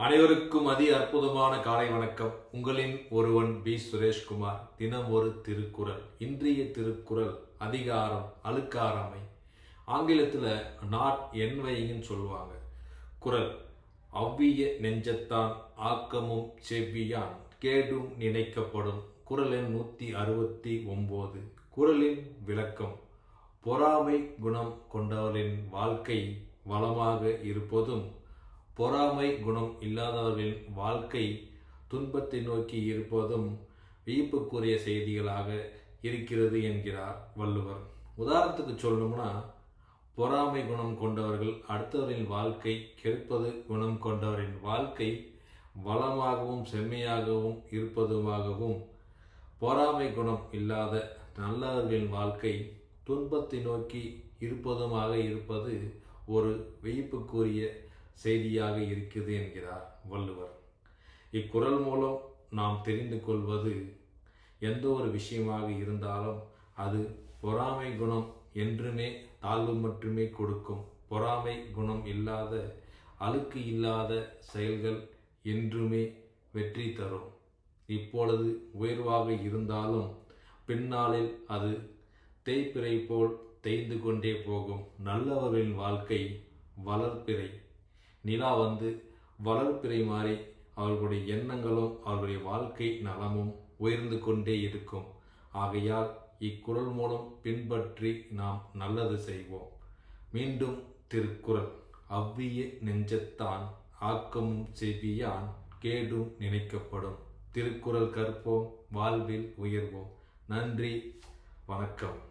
அனைவருக்கும் அதி அற்புதமான காலை வணக்கம். உங்களின் ஒருவன் பி. சுரேஷ்குமார். தினம் ஒரு திருக்குறள். இன்றைய திருக்குறள் அதிகாரம் அழுக்காராமை ஆங்கிலத்தில் நாட் என்வையின்னு சொல்லுவாங்க. குறள். அவ்விய நெஞ்சத்தான் ஆக்கமும் செவ்வியான். கேடும் நினைக்கப்படும். குறள் எண் நூற்றி அறுபத்தி ஒம்போது. குறளின் விளக்கம். பொறாமை குணம் கொண்டவரின் வாழ்க்கை வளமாக இருப்பதும் பொறாமை குணம் இல்லாதவர்களின் வாழ்க்கை துன்பத்தை நோக்கி இருப்பதும் வியப்புக்குரிய செய்திகளாக இருக்கிறது என்கிறார் வள்ளுவர். உதாரணத்துக்கு சொல்லணும்னா பொறாமை குணம் கொண்டவர்கள் அடுத்தவரின் வாழ்க்கை கெடுப்பது குணம் கொண்டவரின் வாழ்க்கை வளமாகவும் செம்மையாகவும் இருப்பதுமாகவும் பொறாமை குணம் இல்லாத நல்லவர்களின் வாழ்க்கை துன்பத்தை நோக்கி இருப்பதுமாக இருப்பது ஒரு வியப்புக்குரிய செய்தியாக இருக்குது என்கிறார் வள்ளுவர். இக்குரல் மூலம் நாம் தெரிந்து கொள்வது எந்த ஒரு விஷயமாக இருந்தாலும் அது பொறாமை குணம் என்றுமே தாழ்வு மட்டுமே கொடுக்கும். பொறாமை குணம் இல்லாத அழுக்கு இல்லாத செயல்கள் என்றுமே வெற்றி தரும். இப்பொழுது உயர்வாக இருந்தாலும் பின்னாளில் அது தேய்ப்பிறை போல் தேய்ந்து கொண்டே போகும். நல்லவர்களின் வாழ்க்கை வளர்ப்பிறை நிலா வந்து வளர்ப்பிறை மாறி அவர்களுடைய எண்ணங்களும் அவர்களுடைய வாழ்க்கை நலமும் உயர்ந்து கொண்டே இருக்கும். ஆகையால் இக்குறள் மூலம் பின்பற்றி நாம் நல்லது செய்வோம். மீண்டும் திருக்குறள். அவ்விய நெஞ்சத்தான் ஆக்கமும் செவியான் கேடும் நினைக்கப்படும். திருக்குறள் கற்போம் வாழ்வில் உயர்வோம். நன்றி வணக்கம்.